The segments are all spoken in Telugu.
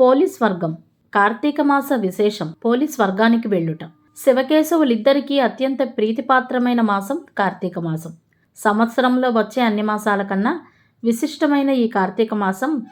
పోలీస్ వర్గం. కార్తీక మాస విశేషం. పోలీస్ వర్గానికి వెళ్ళుట. శివకేశవులిద్దరికీ అత్యంత ప్రీతిపాత్రమైన మాసం కార్తీక మాసం. సంవత్సరంలో వచ్చే అన్ని మాసాల కన్నా విశిష్టమైన ఈ కార్తీక మాసం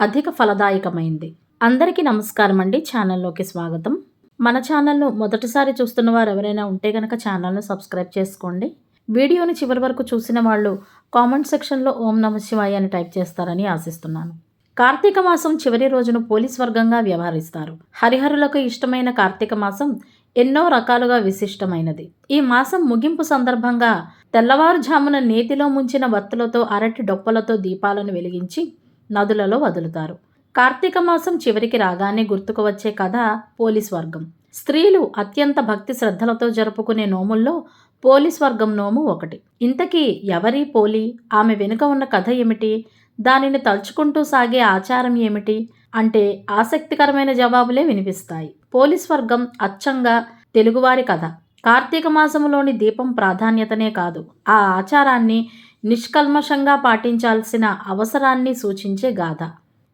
అధిక ఫలదాయకమైంది. అందరికీ నమస్కారం అండి. ఛానల్లోకి స్వాగతం. మన ఛానల్ను మొదటిసారి చూస్తున్న వారు ఎవరైనా ఉంటే కనుక ఛానల్ను సబ్స్క్రైబ్ చేసుకోండి. వీడియోని చివరి వరకు చూసిన వాళ్ళు కామెంట్ సెక్షన్లో ఓం నమ శివాయ అని టైప్ చేస్తారని ఆశిస్తున్నాను. కార్తీక మాసం చివరి రోజును పోలీస్ వర్గంగా వ్యవహరిస్తారు. హరిహరులకు ఇష్టమైన కార్తీక మాసం ఎన్నో రకాలుగా విశిష్టమైనది. ఈ మాసం ముగింపు సందర్భంగా తెల్లవారుజామున నేతిలో ముంచిన వత్తులతో అరటి డొప్పలతో దీపాలను వెలిగించి నదులలో వదులుతారు. కార్తీక మాసం చివరికి రాగానే గుర్తుకు వచ్చే కథ పోలీస్ వర్గం. స్త్రీలు అత్యంత భక్తి శ్రద్ధలతో జరుపుకునే నోముల్లో పోలీస్ వర్గం నోము ఒకటి. ఇంతకీ ఎవరి పోలి? ఆమె వెనుక ఉన్న కథ ఏమిటి? దానిని తలుచుకుంటూ సాగే ఆచారం ఏమిటి? అంటే ఆసక్తికరమైన జవాబులే వినిపిస్తాయి. పోలీస్ వర్గం అచ్చంగా తెలుగువారి కథ. కార్తీక మాసంలోని దీపం ప్రాధాన్యతనే కాదు. ఆ ఆచారాన్ని నిష్కల్మషంగా పాటించాల్సిన అవసరాన్ని సూచించే గాథ.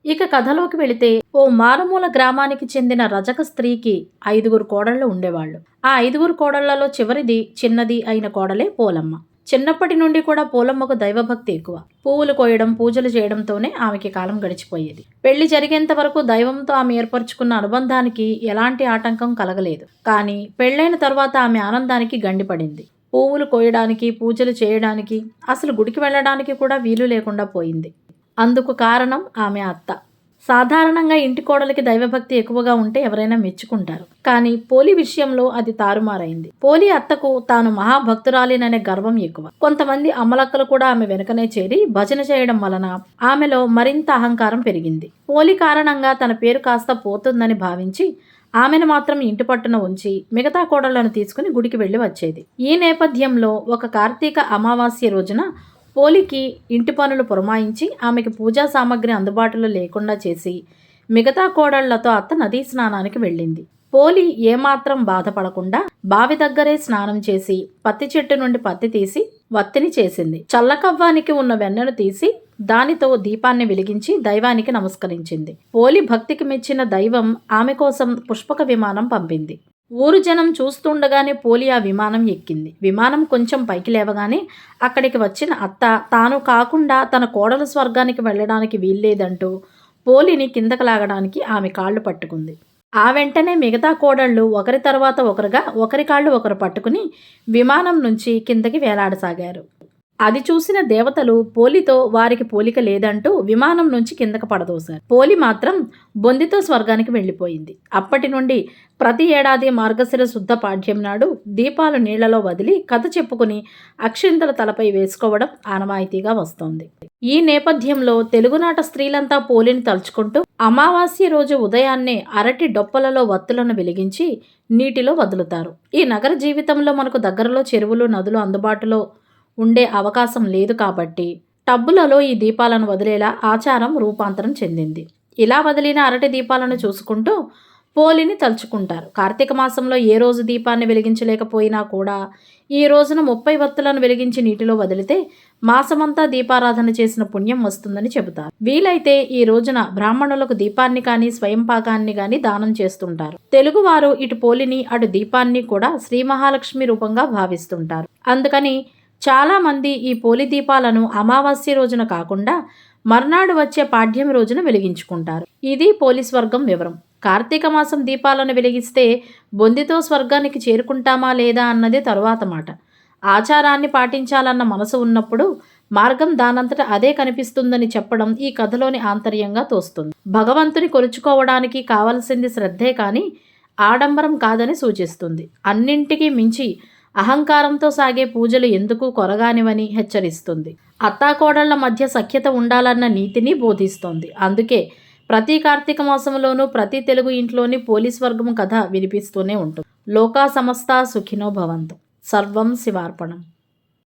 ఇక కథలోకి వెళితే ఓ మారుమూల గ్రామానికి చెందిన రజక స్త్రీకి ఐదుగురు కోడళ్ళు ఉండేవాళ్ళు. ఆ ఐదుగురు కోడళ్ళలో చివరిది చిన్నది అయిన కోడలే పోలమ్మ. చిన్నప్పటి నుండి కూడా పూలమ్మకు దైవభక్తి ఎక్కువ. పువ్వులు కోయడం పూజలు చేయడంతోనే ఆమెకి కాలం గడిచిపోయేది. పెళ్ళి జరిగేంత వరకు దైవంతో ఆమె ఏర్పరచుకున్న అనుబంధానికి ఎలాంటి ఆటంకం కలగలేదు. కానీ పెళ్ళైన తర్వాత ఆమె ఆనందానికి గండిపడింది. పువ్వులు కోయడానికి పూజలు చేయడానికి అసలు గుడికి వెళ్ళడానికి కూడా వీలు లేకుండా పోయింది. అందుకు కారణం ఆమె అత్త. సాధారణంగా ఇంటి కోడలికి దైవభక్తి ఎక్కువగా ఉంటే ఎవరైనా మెచ్చుకుంటారు. కానీ పోలి విషయంలో అది తారుమారైంది. పోలి అత్తకు తాను మహాభక్తురాలిననే గర్వం ఎక్కువ. కొంతమంది అమలక్కలు కూడా ఆమె వెనుకనే చేరి భజన చేయడం వలన ఆమెలో మరింత అహంకారం పెరిగింది. పోలి కారణంగా తన పేరు కాస్త పోతుందని భావించి ఆమెను మాత్రం ఇంటి పట్టున ఉంచి మిగతా కోడళ్ళను తీసుకుని గుడికి వెళ్ళి వచ్చేది. ఈ నేపథ్యంలో ఒక కార్తీక అమావాస్య రోజున పోలికి ఇంటి పనులు పురమాయించి ఆమెకి పూజా సామాగ్రి అందుబాటులో లేకుండా చేసి మిగతా కోడళ్ళతో అత్త నదీ స్నానానికి వెళ్ళింది. పోలి ఏమాత్రం బాధపడకుండా బావి దగ్గరే స్నానం చేసి పత్తి చెట్టు నుండి పత్తి తీసి వత్తిని చేసింది. చల్లకవ్వానికి ఉన్న వెన్నను తీసి దానితో దీపాన్ని వెలిగించి దైవానికి నమస్కరించింది. పోలి భక్తికి మెచ్చిన దైవం ఆమె కోసం పుష్పక విమానం పంపింది. ఊరు జనం చూస్తుండగానే పోలి ఆ విమానం ఎక్కింది. విమానం కొంచెం పైకి లేవగానే అక్కడికి వచ్చిన అత్త తాను కాకుండా తన కోడల స్వర్గానికి వెళ్ళడానికి వీల్లేదంటూ పోలిని కిందకు లాగడానికి ఆమె కాళ్ళు పట్టుకుంది. ఆ వెంటనే మిగతా కోడళ్ళు ఒకరి తర్వాత ఒకరుగా ఒకరి కాళ్ళు ఒకరు పట్టుకుని విమానం నుంచి కిందకి వేలాడసాగారు. అది చూసిన దేవతలు పోలితో వారికి పోలిక లేదంటూ విమానం నుంచి కిందకు పడదోశారు పోలి మాత్రం బొందితో స్వర్గానికి వెళ్ళిపోయింది. అప్పటి నుండి ప్రతి ఏడాది మార్గశిర శుద్ధ పాఠ్యం నాడు దీపాలు నీళ్ళలో వదిలి కథ చెప్పుకుని అక్షింతల తలపై వేసుకోవడం ఆనవాయితీగా వస్తోంది. ఈ నేపథ్యంలో తెలుగునాట స్త్రీలంతా పోలిని తలుచుకుంటూ అమావాస్య రోజు ఉదయాన్నే అరటి డొప్పలలో వత్తులను వెలిగించి నీటిలో వదులుతారు. ఈ నగర జీవితంలో మనకు దగ్గరలో చెరువులు నదులు అందుబాటులో ఉండే అవకాశం లేదు కాబట్టి టబ్బులలో ఈ దీపాలను వదిలేలా ఆచారం రూపాంతరం చెందింది. ఇలా వదిలిన అరటి దీపాలను చూసుకుంటూ పోలిని తలుచుకుంటారు. కార్తీక మాసంలో ఏ రోజు దీపాన్ని వెలిగించలేకపోయినా కూడా ఈ రోజున ముప్పై వత్తులను వెలిగించి నీటిలో వదిలితే మాసమంతా దీపారాధన చేసిన పుణ్యం వస్తుందని చెబుతారు. వీలైతే ఈ రోజున బ్రాహ్మణులకు దీపాన్ని కానీ స్వయం పాకాన్ని కానీ దానం చేస్తుంటారు. తెలుగువారు ఇటు పోలిని అటు దీపాన్ని కూడా శ్రీ మహాలక్ష్మి రూపంగా భావిస్తుంటారు. అందుకని చాలామంది ఈ పోలి దీపాలను అమావాస్య రోజున కాకుండా మర్నాడు వచ్చే పాడ్యం రోజున వెలిగించుకుంటారు. ఇది పోలీస్ వర్గం వివరం. కార్తీక మాసం దీపాలను వెలిగిస్తే బొందితో స్వర్గానికి చేరుకుంటామా లేదా అన్నది తరువాత మాట. ఆచారాన్ని పాటించాలన్న మనసు ఉన్నప్పుడు మార్గం దానంతట అదే కనిపిస్తుందని చెప్పడం ఈ కథలోని ఆంతర్యంగా తోస్తుంది. భగవంతుని కొలుచుకోవడానికి కావలసింది శ్రద్ధే కానీ ఆడంబరం కాదని సూచిస్తుంది. అన్నింటికీ మించి అహంకారంతో సాగే పూజలు ఎందుకు కొరగానివని హెచ్చరిస్తుంది. అత్తాకోడళ్ళ మధ్య సఖ్యత ఉండాలన్న నీతిని బోధిస్తోంది. అందుకే ప్రతి కార్తీక మాసంలోనూ ప్రతి తెలుగు ఇంట్లోని పోలీస్ వర్గం కథ వినిపిస్తూనే ఉంటుంది. లోకా సమస్త సుఖినో భవంతు. సర్వం శివార్పణం.